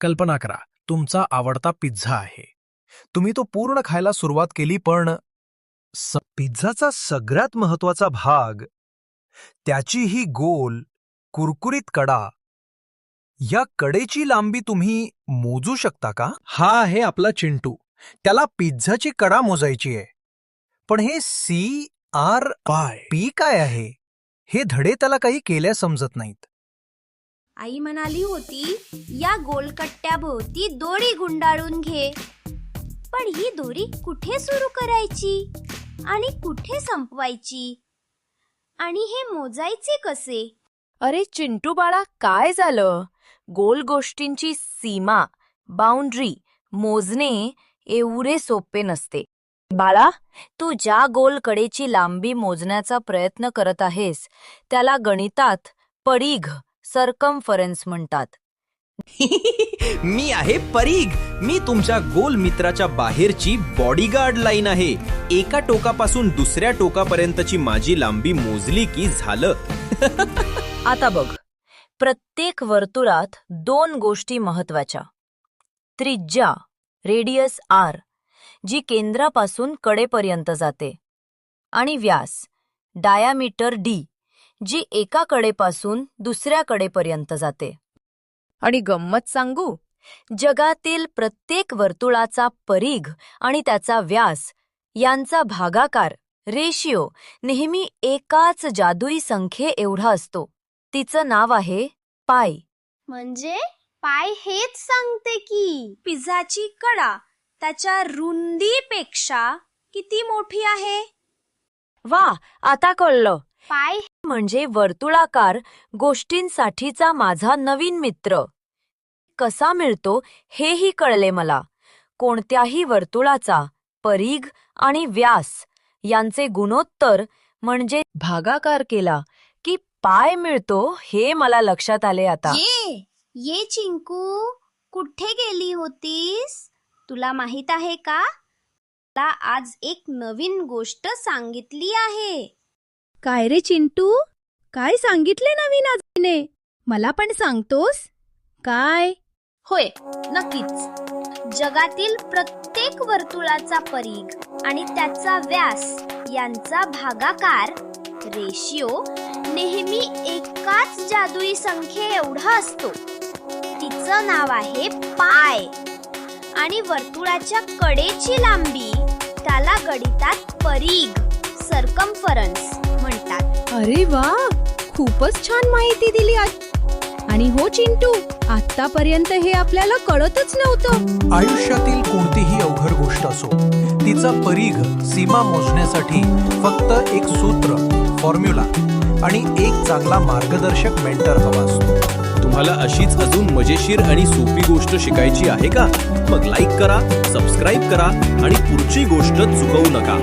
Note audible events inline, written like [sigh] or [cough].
कल्पना करा तुमचा आवडता पिझ्झा आहे. तुम्ही तो पूर्ण खायला सुरुवात केली पण स- पिझ्झाचा सगळ्यात महत्त्वाचा भाग त्याची ही गोल कुरकुरीत कडा या कडेची लांबी तुम्ही मोजू शकता का? हा आहे आपला चिंटू. त्याला पिझ्झाची कडा मोजायची आहे. पण हे सी आर पी काय आहे? हे धडे त्याला काही केल्या समजत नाहीत. आई म्हणाली होती या गोलकट्ट्याभोवती दोरी गुंडाळून घे. पण ही दोरी कुठे सुरू करायची आणि कुठे संपवायची? आणि हे मोजायचे कसे? अरे चिंटू बाळा काय झालं? गोल गोष्टींची सीमा बाउंड्री मोजणे एवढे सोपे नसते. बाळा तू ज्या गोल कडेची लांबी मोजण्याचा प्रयत्न करत आहेस त्याला गणितात पडीघ सरकमफरन्स म्हणतात. [laughs] मी आहे परीग मी तुमच्या गोल मित्राच्या बाहेरची बॉडीगार्ड लाईन आहे. एका टोकापासून दुसऱ्या टोकापर्यंतची माझी लांबी मोजली की झालं. [laughs] आता बघ. प्रत्येक वर्तुळात दोन गोष्टी महत्त्वाच्या त्रिज्या रेडियस आर जी केंद्रापासून कडेपर्यंत जाते. आणि व्यास डायामीटर डी जी एका कडेपासून दुसऱ्या कडेपर्यंत जाते. आणि गंमत सांगू? जगातील प्रत्येक वर्तुळाचा परीघ आणि त्याचा व्यास यांचा भागाकार रेशिओ नेहमी एकाच जादुई संख्ये एवढा असतो. तिचं नाव आहे पाय. म्हणजे? पाय हेच सांगते की पिझ्झाची कडा त्याच्या रुंदीपेक्षा किती मोठी आहे? वा आता कळलं. पाय म्हणजे वर्तुळाकार गोष्टींसाठीचा माझा नवीन मित्र. कसा मिळतो हेही कळले मला. कोणत्याही वर्तुळाचा परीघ आणि व्यास यांचे गुणोत्तर म्हणजे भागाकार केला की पाय मिळतो हे मला लक्षात आले आता. ये ये चिंकू कुठे गेली होतीस? तुला माहीत आहे का? मला आज एक नवीन गोष्ट सांगितली आहे. काय रे चिंटू? काय सांगितले नवीन आजीने? मला पण सांगतोस? काय? होय नक्कीच. जगातील प्रत्येक वर्तुळाचा परीघ आणि त्याचा व्यास यांचा भागाकार रेशिओ नेहमी एकाच जादुई संख्ये एवढा असतो. तिचं नाव आहे पाय. आणि वर्तुळाच्या कडेची लांबी त्याला गणितात परीघ सरकमफरन्स म्हणतात अरे वा खूपच छान माहिती दिली आज. आणि हो चिंटू आतापर्यंत हे आपल्याला कळतच नव्हतं. आयुष्यातील कोणतीही अवघड गोष्ट असो तिचा परीघ सीमा मोजण्यासाठी फक्त एक सूत्र फॉर्म्युला आणि एक चांगला मार्गदर्शक मेंटर हवा असतो. तुम्हाला अशीच अजून मजेशीर आणि सोपी गोष्ट शिकायची आहे का? मग लाईक करा सबस्क्राईब करा आणि पुढची गोष्ट चुकवू नका.